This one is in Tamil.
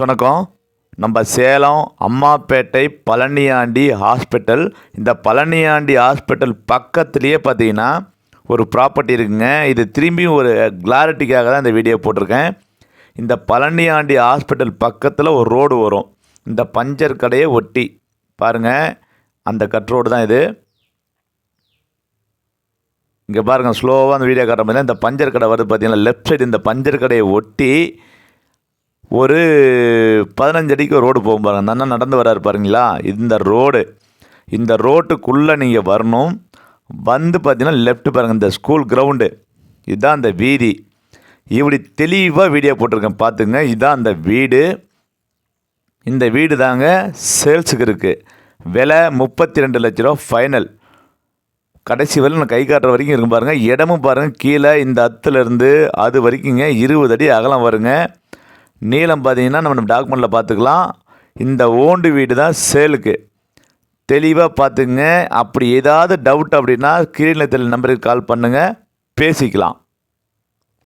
வணக்கம். நம்ம சேலம் அம்மாப்பேட்டை பழனியாண்டி ஹாஸ்பிட்டல். இந்த பழனியாண்டி ஹாஸ்பிட்டல் பக்கத்துலேயே பார்த்தீங்கன்னா ஒரு ப்ராப்பர்ட்டி இருக்குங்க. இது திரும்பியும் ஒரு கிளாரிட்டிக்காக தான் இந்த வீடியோ போட்டிருக்கேன். இந்த பழனியாண்டி ஹாஸ்பிட்டல் பக்கத்தில் ஒரு ரோடு வரும். இந்த பஞ்சர் கடையை ஒட்டி. பாருங்கள் அந்த கட் ரோடு தான் இது. இங்கே பாருங்கள் ஸ்லோவாக அந்த வீடியோ காட்டுற மாதிரி இந்த பஞ்சர் கடை வருது பார்த்தீங்கன்னா லெஃப்ட் சைடு இந்த பஞ்சர் கடையை ஒட்டி ஒரு பதினஞ்சு அடிக்கு ரோடு போகும் பாருங்கள் அந்த அண்ணன் நடந்து வராரு பாருங்களா? இந்த ரோடு. இந்த ரோட்டுக்குள்ளே நீங்கள் வரணும். வந்து பார்த்தீங்கன்னா லெஃப்ட் பாருங்கள் இந்த ஸ்கூல் கிரவுண்டு இதுதான் அந்த வீதி. இப்படி தெளிவாக வீடியோ போட்டிருக்கேன். பார்த்துங்க இதுதான் அந்த வீடு. இந்த வீடு தாங்க சேல்ஸுக்கு இருக்குது விலை முப்பத்தி ரெண்டு லட்ச ரூபா ஃபைனல் கடைசி வரை நான் கை காட்டுற வரைக்கும் இருக்கும் பாருங்கள் இடமும் பாருங்கள் கீழே இந்த அத்துலேருந்து அது வரைக்குங்க இருபது அடி அகலம் வருங்க. நீளம் பார்த்தீங்கன்னா நம்ம டாக்குமெண்ட்டில் பார்த்துக்கலாம். இந்த ஓண்டு வீடு தான் சேலுக்கு. தெளிவாக பார்த்துங்க அப்படி ஏதாவது டவுட் அப்படின்னா கீழே நம்பருக்கு கால் பண்ணுங்கள் பேசிக்கலாம்.